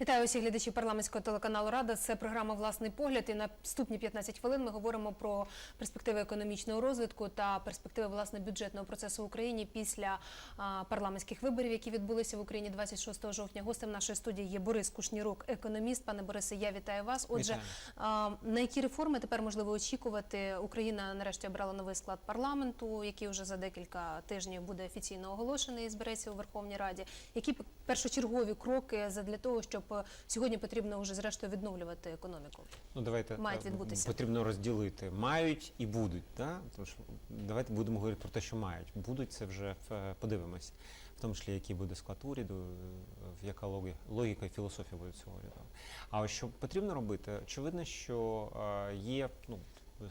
Вітаю усіх глядачів парламентського телеканалу Рада. Це програма Власний погляд. І на наступні 15 хвилин ми говоримо про перспективи економічного розвитку та перспективи власне бюджетного процесу в Україні після парламентських виборів, які відбулися в Україні 26 жовтня. Гостем нашої студії є Борис Кушнірук, економіст. Пане Борисе, я вітаю вас. Отже, Вітаю. на які реформи тепер можливо очікувати? Україна нарешті обрала новий склад парламенту, який вже за декілька тижнів буде офіційно оголошений і збереться у Верховній Раді. Які першочергові кроки для того, щоб сьогодні потрібно вже зрештою відновлювати економіку? Ну давайте Мають е, відбутися. потрібно розділити мають і будуть. Да? Тому що давайте будемо говорити про те, що мають. Будуть це вже е, подивимось, в тому числі який буде склад уряду, е, яка логіка і філософія буде цього уряду. А ось що потрібно робити? Очевидно, що є ну.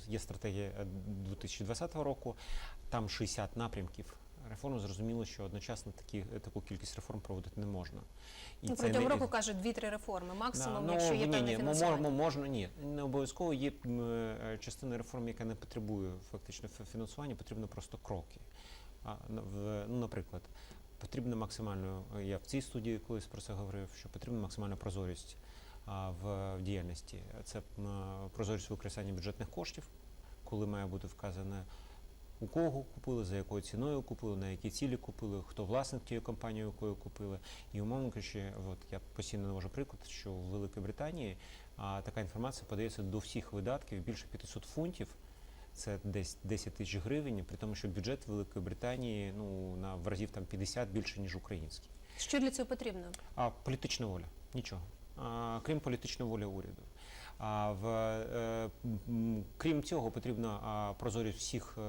Є стратегія е, 2020 року, там 60 напрямків реформ. Зрозуміло, що одночасно такі, таку кількість реформ проводити не можна. І Ну, це протягом не- року кажуть дві-три реформи максимум, Да, якщо є ні, певне ні, фінансування. мо- можна ні, не обов'язково є е, частина реформ, яка не потребує фактично фі- фінансування, потрібно просто кроки. А, в- ну, наприклад, потрібно максимально, е, я в цій студії колись про це говорив, що потрібна максимальна прозорість а, в, в діяльності. Це е, прозорість використання бюджетних коштів, коли має бути вказане. У кого купили, за якою ціною купили, на які цілі купили, хто власник тієї компанії, якою купили. І умовно кажучи, от я постійно навожу приклад, що в Великій Британії а, така інформація подається до всіх видатків більше 500 фунтів. Це десь 10 тисяч гривень, при тому, що бюджет Великої Британії ну на в разів там 50 більше ніж український. Що для цього потрібно? А політична воля нічого. А, крім політичної волі уряду. А в е, крім цього, потрібна прозорість всіх е,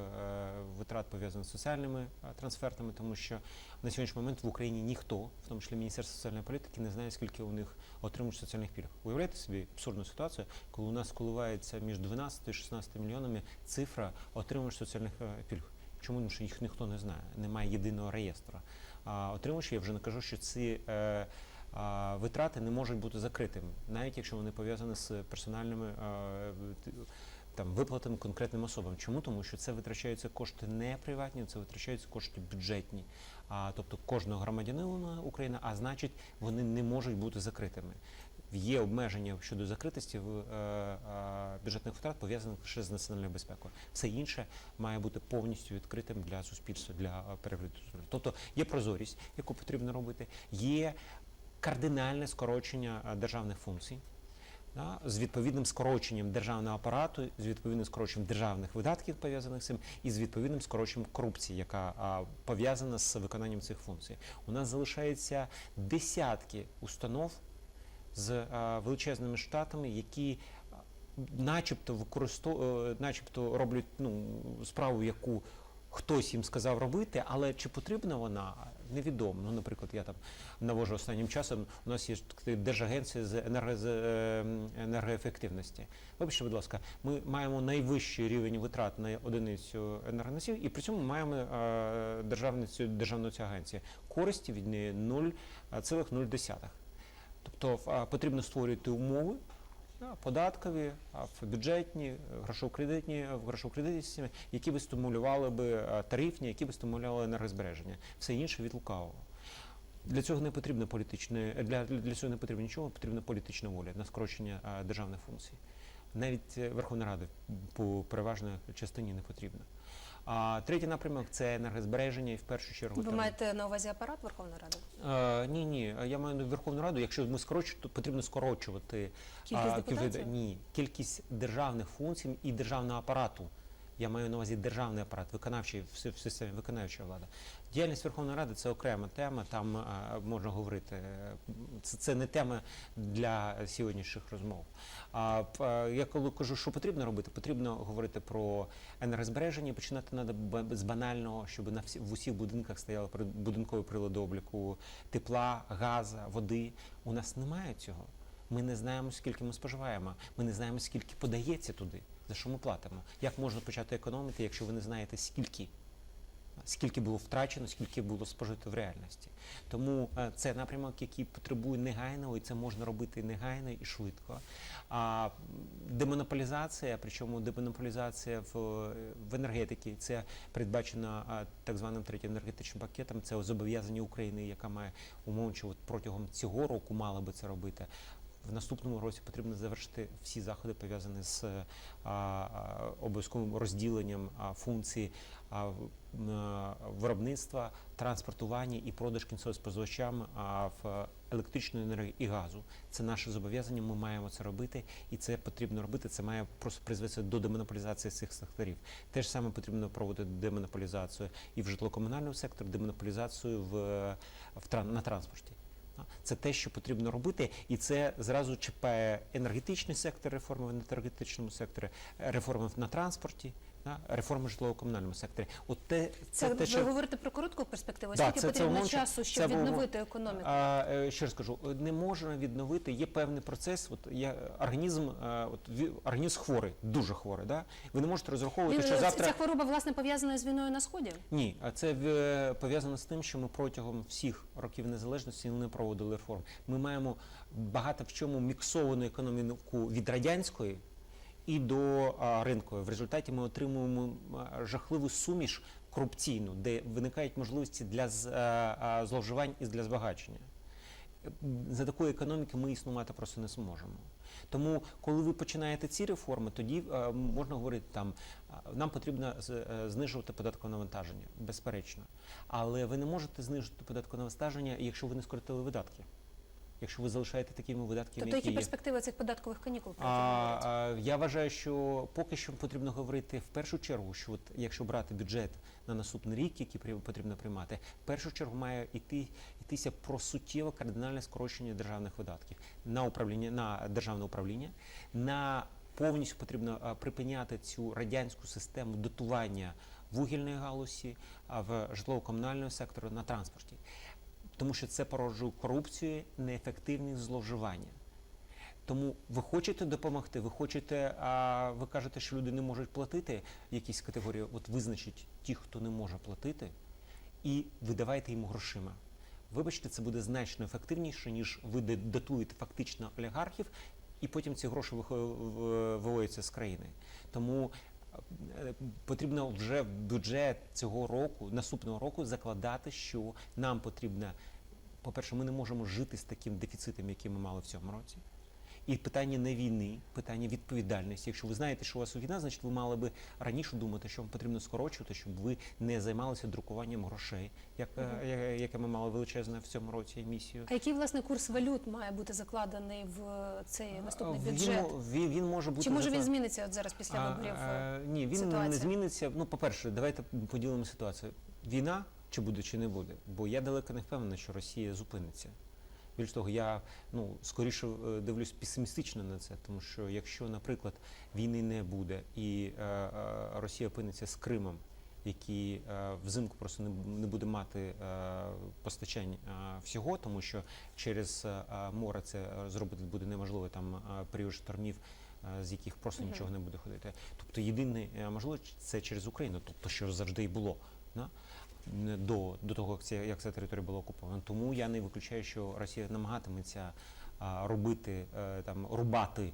витрат пов'язаних з соціальними а, трансфертами, тому що на сьогоднішній момент в Україні ніхто, в тому числі Міністерство соціальної політики, не знає, скільки у них отримують соціальних пільг. Уявляєте собі абсурдну ситуацію, коли у нас коливається між 12 і 16 мільйонами цифра отримувач соціальних е, пільг. Чому? Тому що їх ніхто не знає, немає єдиного реєстру. А отримувачі, я вже не кажу, що ці е, витрати не можуть бути закритими, навіть якщо вони пов'язані з персональними там виплатами конкретним особам. Чому? Тому що це витрачаються кошти не приватні, це витрачаються кошти бюджетні. А тобто кожного громадянина України, а значить, вони не можуть бути закритими. Є обмеження щодо закритості в е, е, бюджетних витрат пов'язаних лише з національною безпекою. Все інше має бути повністю відкритим для суспільства, для е, перегляду. Тобто є прозорість, яку потрібно робити, є кардинальне скорочення е, державних функцій. Да, з відповідним скороченням державного апарату, з відповідним скороченням державних видатків пов'язаних з цим, і з відповідним скороченням корупції, яка а, пов'язана з виконанням цих функцій. У нас залишається десятки установ з а, величезними штатами, які начебто використовують, начебто роблять ну, справу, яку хтось їм сказав робити, але чи потрібна вона, невідомо. Ну, наприклад, я там навожу останнім часом, у нас є держагенція з енерго, е, енергоефективності. Вибачте, будь ласка, ми маємо найвищий рівень витрат на одиницю енергоносів, і при цьому маємо е, державну, цю- державну цю агенцію. Користі від неї 0,0. Тобто а, потрібно створювати умови податкові, бюджетні, е, грошово-кредитні, в грошово-кредитній системі, які би стимулювали би тарифні, які би стимулювали енергозбереження. Все інше від лукавого. Для цього не потрібно політичне, для, для цього не потрібно нічого, потрібна політична воля на скорочення державних функцій. Навіть е, Верховна Рада по переважній частині не потрібна. А третій напрямок це енергозбереження і в першу чергу Ви маєте на увазі апарат Верховної Ради? А, ні, ні, я маю на Верховну Раду. Якщо ми скорочуємо, то потрібно скорочувати Кількість а, кількість, ні, кількість державних функцій і державного апарату. Я маю на увазі державний апарат, виконавчий в си- в системі виконавча влада. Діяльність Верховної Ради це окрема тема. Там а, можна говорити. е, Це, це не тема для сьогоднішніх розмов. А а, я коли кажу, що потрібно робити, потрібно говорити про енергозбереження. Починати треба з банального, щоб на всі в усіх будинках стояли будинкові прилади обліку тепла, газу, води. У нас немає цього. Ми не знаємо, скільки ми споживаємо. Ми не знаємо, скільки подається туди, за що ми платимо. Як можна почати економити, якщо ви не знаєте скільки? скільки було втрачено, скільки було спожито в реальності. Тому е, це напрямок, який потребує негайного, і це можна робити негайно і швидко. А демонополізація, причому демонополізація в, в енергетиці, це передбачено так званим третім енергетичним пакетом. Це зобов'язання України, яка має от протягом цього року мала би це робити. В наступному році потрібно завершити всі заходи пов'язані з а, обов'язковим розділенням функцій а, виробництва, транспортування і продаж кінцевим в електричної енергії і газу. Це наше зобов'язання. Ми маємо це робити, і це потрібно робити. Це має просто призвести до демонополізації цих секторів. Те ж саме потрібно проводити демонополізацію і в житлово-комунальному секторі, демонополізацію в, в на транспорті. А, Це те, що потрібно робити, і це зразу чіпає енергетичний сектор, реформи в енергетичному секторі, реформи на транспорті, реформи в житлово-комунальному секторі. От те, Це, це, те, ви що говорите про коротку перспективу. Да, Скільки це- це потрібно умовно, що- часу, щоб це відновити економіку? А, е, ще раз кажу, е, не можна відновити. Є певний процес. От я організм, е, от організм хворий, дуже хворий. Да? Ви не можете розраховувати, Він- що ц- завтра Ця хвороба власне пов'язана з війною на сході. ні, а це е, пов'язано з тим, що ми протягом всіх років незалежності не проводили реформ. Ми маємо багато в чому міксовану економіку від радянської і до ринкової. В результаті ми отримуємо жахливу суміш корупційну, де виникають можливості для зловживань і для збагачення. За такої економіки ми існувати просто не зможемо. Тому, коли ви починаєте ці реформи, тоді можна говорити там, нам потрібно е, знижувати податкове навантаження, безперечно. Але ви не можете знижити податкове навантаження, якщо ви не скоротили видатки. Якщо ви залишаєте такими видатками, Тобто які які є. перспективи цих податкових канікул? А, а, я вважаю, що поки що потрібно говорити в першу чергу, що от якщо брати бюджет на наступний рік, який при- потрібно приймати, в першу чергу має йти йтися про суттєве кардинальне скорочення державних видатків на управління на державне управління, на повністю потрібно а, припиняти цю радянську систему дотування вугільної галузі а, в житлово-комунальному секторі на транспорті, тому що це породжує корупцію, неефективність зловживання. Тому ви хочете допомогти, ви хочете, а ви кажете, що люди не можуть платити якісь категорії, от визначить ті, хто не може платити, і видавайте їм грошима. Вибачте, це буде значно ефективніше, ніж ви датуєте фактично олігархів, і потім ці гроші виводяться з країни. Тому потрібно вже в бюджет цього року, наступного року, закладати, що нам потрібно, по-перше, ми не можемо жити з таким дефіцитом, який ми мали в цьому році. І питання не війни, питання відповідальності. Якщо ви знаєте, що у вас війна, значить ви мали би раніше думати, що вам потрібно скорочувати, щоб ви не займалися друкуванням грошей, як, е, я- яке ми мали величезне в цьому році місію. А який власне курс валют має бути закладений в цей наступний Він, бюджет? він, він може бути Чи може він зміниться от зараз після виборів? е, ні, він ситуація? не зміниться. Ну, по-перше, давайте поділимо ситуацію. Війна чи буде, чи не буде. Бо я далеко не впевнений, що Росія зупиниться. Більш того, я ну скоріше е, дивлюсь песимістично на це, тому що якщо, наприклад, війни не буде і е, е, Росія опиниться з Кримом, який е, взимку просто не, не буде мати е, постачань е, всього, тому що через е, е, море це зробити буде неможливо там е, період штормів. З яких просто Мгм. нічого не буде ходити. Тобто єдине можливо це через Україну, тобто що завжди і було. Да? До, до того, як ця, як ця територія була окупована. Тому я не виключаю, що Росія намагатиметься робити е, там рубати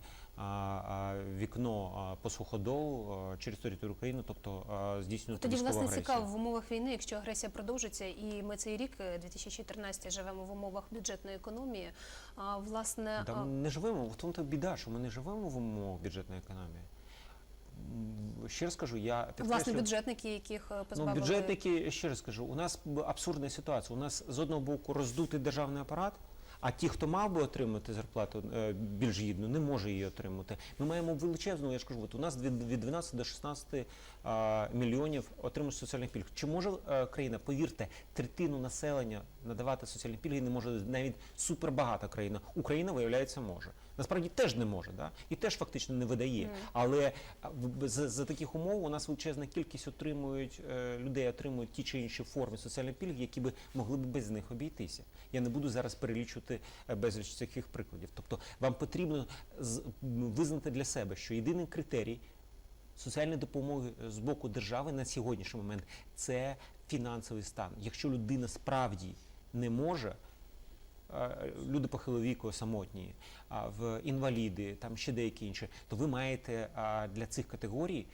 вікно по суходолу через територію України, тобто здійснювати Тоді власне агресію. цікаво в умовах війни, якщо агресія продовжиться, і ми цей рік, е, 2014, живемо в умовах бюджетної економії. А власне ми не живемо, в тому то біда, що ми не живемо в умовах бюджетної економії. М, Ще раз кажу, я власне бюджетники, яких позбавили... Ну, позбавили бюджетники, ще раз кажу, у нас абсурдна ситуація. У нас з одного боку роздутий державний апарат, а ті, хто мав би отримати зарплату е, більш гідну, не може її отримати. Ми маємо величезну, я ж кажу, от у нас від, від 12 до 16 а, мільйонів отримують соціальних пільг. Чи може е, країна, повірте, третину населення надавати соціальні пільги не може навіть супербагата країна. Україна, виявляється, може. Насправді теж не може, да? і теж фактично не видає. Але в- за, за таких умов у нас величезна кількість отримують е, людей, отримують ті чи інші форми соціальної пільги, які би могли б без них обійтися. Я не буду зараз перелічувати е, безліч таких прикладів. Тобто вам потрібно з- визнати для себе, що єдиний критерій соціальної допомоги з боку держави на сьогоднішній момент це фінансовий стан. Якщо людина справді не може, е, люди похилого віку самотні, в інваліди, там ще деякі інші, то ви маєте для цих категорій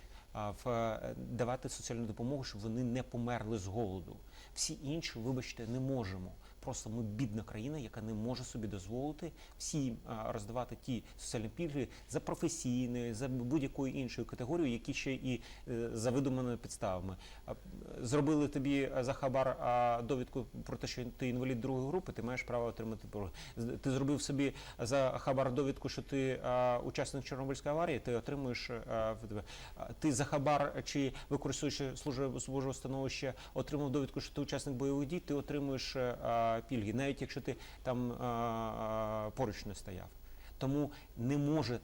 е, давати соціальну допомогу, щоб вони не померли з голоду. Всі інші, вибачте, не можемо. Просто ми бідна країна, яка не може собі дозволити всім роздавати ті соціальні пільги за професійною, за будь-якою іншою категорією, які ще і е, за видуманими підставами. Зробили тобі е, за хабар довідку про те, що ти інвалід другої групи, ти маєш право отримати. З- Ти зробив собі за хабар довідку, що ти учасник Чорнобильської аварії, ти отримуєш тебе. Ти за хабар чи використовуючи службове становище, отримав довідку, що ти учасник бойових дій, ти отримуєш пільги, навіть якщо ти там а, а, поруч не стояв. Тому не може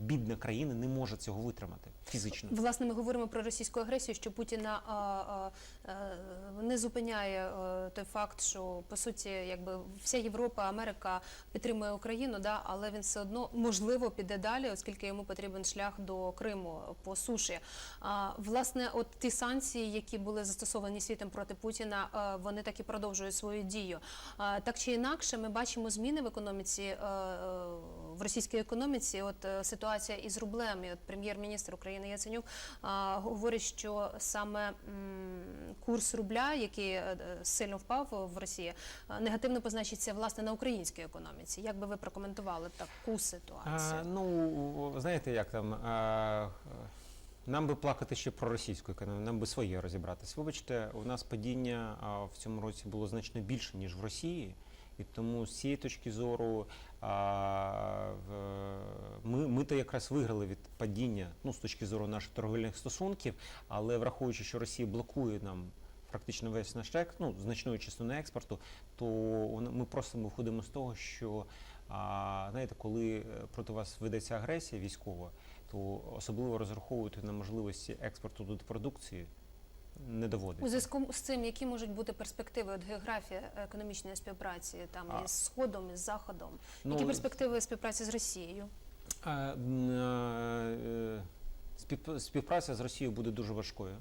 бідна країна не може цього витримати фізично. Власне, ми говоримо про російську агресію, що Путіна а, а, е, не зупиняє е, той факт, що по суті, якби вся Європа, Америка підтримує Україну, да, але він все одно можливо піде далі, оскільки йому потрібен шлях до Криму по суші. А, власне, от ті санкції, які були застосовані світом проти Путіна, е, вони так і продовжують свою дію. А, так чи інакше, ми бачимо зміни в економіці е, е, в російській економіці. От е, ситуація із рублем. І от прем'єр-міністр України Яценюк а, говорить, що саме м, курс рубля, який е, е, сильно впав в Росії, е, негативно позначиться власне на українській економіці. Як би ви прокоментували таку ситуацію? А, ну, знаєте, як там. А, нам би плакати ще про російську економіку, нам би своє розібратись. Вибачте, у нас падіння в цьому році було значно більше, ніж в Росії. І тому з цієї точки зору а, ми, ми то якраз виграли від падіння ну, з точки зору наших торговельних стосунків, але враховуючи, що Росія блокує нам практично весь наш експорт, ну, значною частиною експорту, то ми просто ми виходимо з того, що а, знаєте, коли е, проти вас ведеться агресія військова, то особливо розраховувати на можливості експорту до продукції не У зв'язку з цим, які можуть бути перспективи от географія економічної співпраці там А. із сходом, із заходом? Ну, які перспективи співпраці з Росією? Е, Співпраця з Росією буде дуже важкою.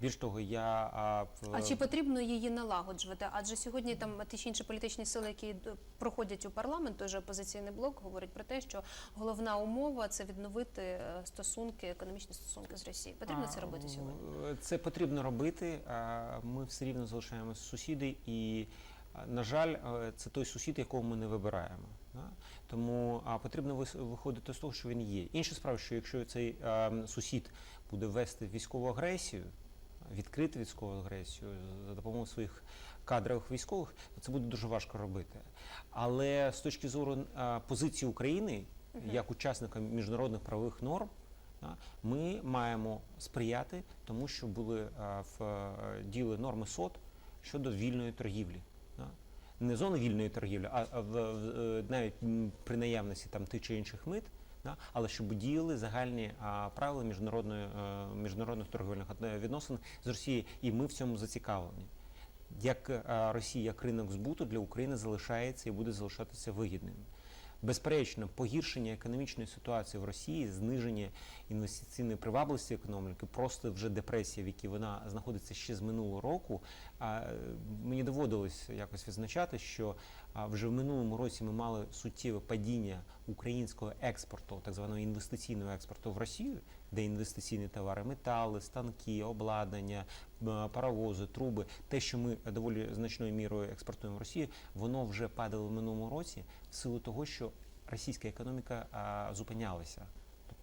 Більш того, я а, А чи потрібно її налагоджувати? Адже сьогодні там ті чи інші політичні сили, які проходять у парламент, той же опозиційний блок, говорить про те, що головна умова це відновити е, стосунки, економічні стосунки з Росією. Потрібно це робити сьогодні? Це потрібно робити. Ми все рівно залишаємося сусіди, і, на жаль, е, це той сусід, якого ми не вибираємо. Тому а, потрібно виходити з того, що він є. Інша справа, що якщо цей а, сусід буде вести військову агресію, відкрити військову агресію за допомогою своїх кадрових військових, то це буде дуже важко робити. Але з точки зору позиції України як учасника міжнародних правових норм, ми маємо сприяти тому, що були в е, діли норми СОТ щодо вільної торгівлі. Не зони вільної торгівлі, а в, е, навіть при наявності там тих чи інших мит, да, але щоб діяли загальні а, правила міжнародної, а, міжнародних торговельних е, відносин з Росією, і ми в цьому зацікавлені. Як е, Росія, як ринок збуту для України залишається і буде залишатися вигідним. Безперечно, погіршення економічної ситуації в Росії, зниження інвестиційної привабливості економіки, просто вже депресія, в якій вона знаходиться ще з минулого року. А, е, Мені доводилось якось відзначати, що вже в минулому році ми мали суттєве падіння українського експорту, так званого інвестиційного експорту в Росію, де інвестиційні товари, метали, станки, обладнання, паровози, труби, те, що ми доволі значною мірою експортуємо в Росію, воно вже падало в минулому році в силу того, що російська економіка зупинялася.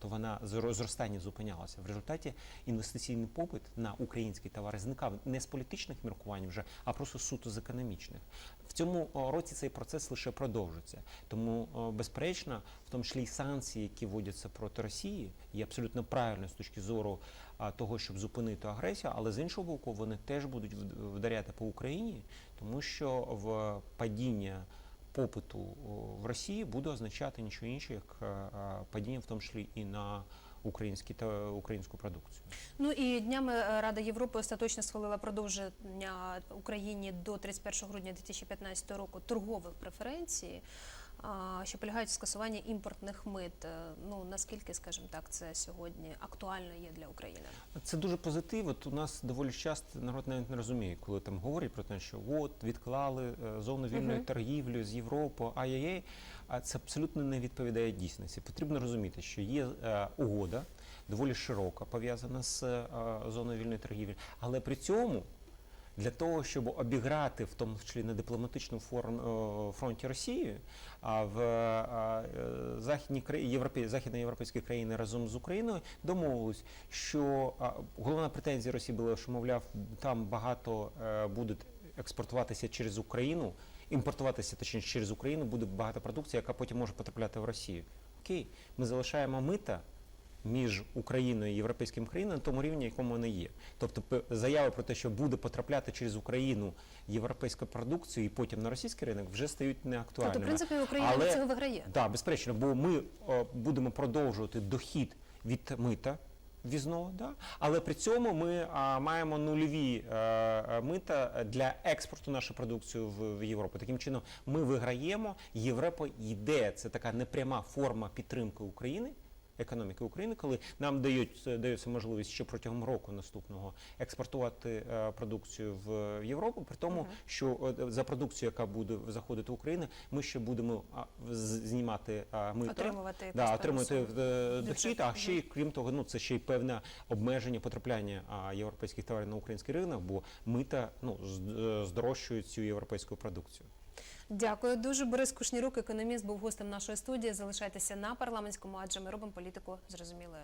Тобто вона зростання зупинялася. В результаті інвестиційний попит на українські товари зникав не з політичних міркувань вже, а просто суто з економічних. В цьому році цей процес лише продовжиться. Тому, безперечно, в тому числі й санкції, які вводяться проти Росії, є абсолютно правильно з точки зору того, щоб зупинити агресію, але з іншого боку, вони теж будуть вдаряти по Україні, тому що в падіння попиту в Росії буде означати нічого інше, як е, е, падіння, в тому числі і на українські та українську продукцію. Ну і днями е, Рада Європи остаточно схвалила продовження Україні до 31 грудня 2015 року торгових преференцій. А, що полягають в скасуванні імпортних мит. Е, Ну наскільки, скажімо так, це сьогодні актуально є для України? Це дуже позитив. От у нас доволі часто народ навіть не розуміє, коли там говорять про те, що от відклали е, зону вільної Мгм. торгівлі з Європи, ай-яй-яй. А це абсолютно не відповідає дійсності. Потрібно розуміти, що є е, угода доволі широка, пов'язана з е, зоною вільної торгівлі, але при цьому. Для того, щоб обіграти, в тому числі на дипломатичному е, фронті Росії, а в е, е, західні європі, західноєвропейські країни разом з Україною домовились, що головна претензія Росії була, що мовляв, там багато буде експортуватися через Україну, імпортуватися точніше через Україну буде багато продукції, яка потім може потрапляти в Росію. Окей, ми залишаємо мита між Україною і європейськими країнами на тому рівні, якому вони є. Тобто заяви про те, що буде потрапляти через Україну європейська продукція і потім на російський ринок, вже стають неактуальними. Тобто, в принципі, Україна Але- від цього виграє. Так, безперечно, бо ми о, будемо продовжувати дохід від мита. Візного, да? але при цьому ми а, маємо нульові е, е, мита для експорту нашої продукції в, в Європу. Таким чином, ми виграємо. Європа йде. Це така непряма форма підтримки України, економіки України, коли нам дають е, дається можливість ще протягом року наступного експортувати е, продукцію в Європу. При тому, Мгм. що е, за продукцію, яка буде заходити в Україну, ми ще будемо знімати мита. Отримувати Да, отримати дохід, а ще й крім того, ну це ще й певне обмеження потрапляння а, європейських товарів на український ринок, бо мита ну здорожчують цю європейську продукцію. Дякую дуже. Борис Кушнірук, економіст, був гостем нашої студії. Залишайтеся на парламентському, адже ми робимо політику зрозумілою.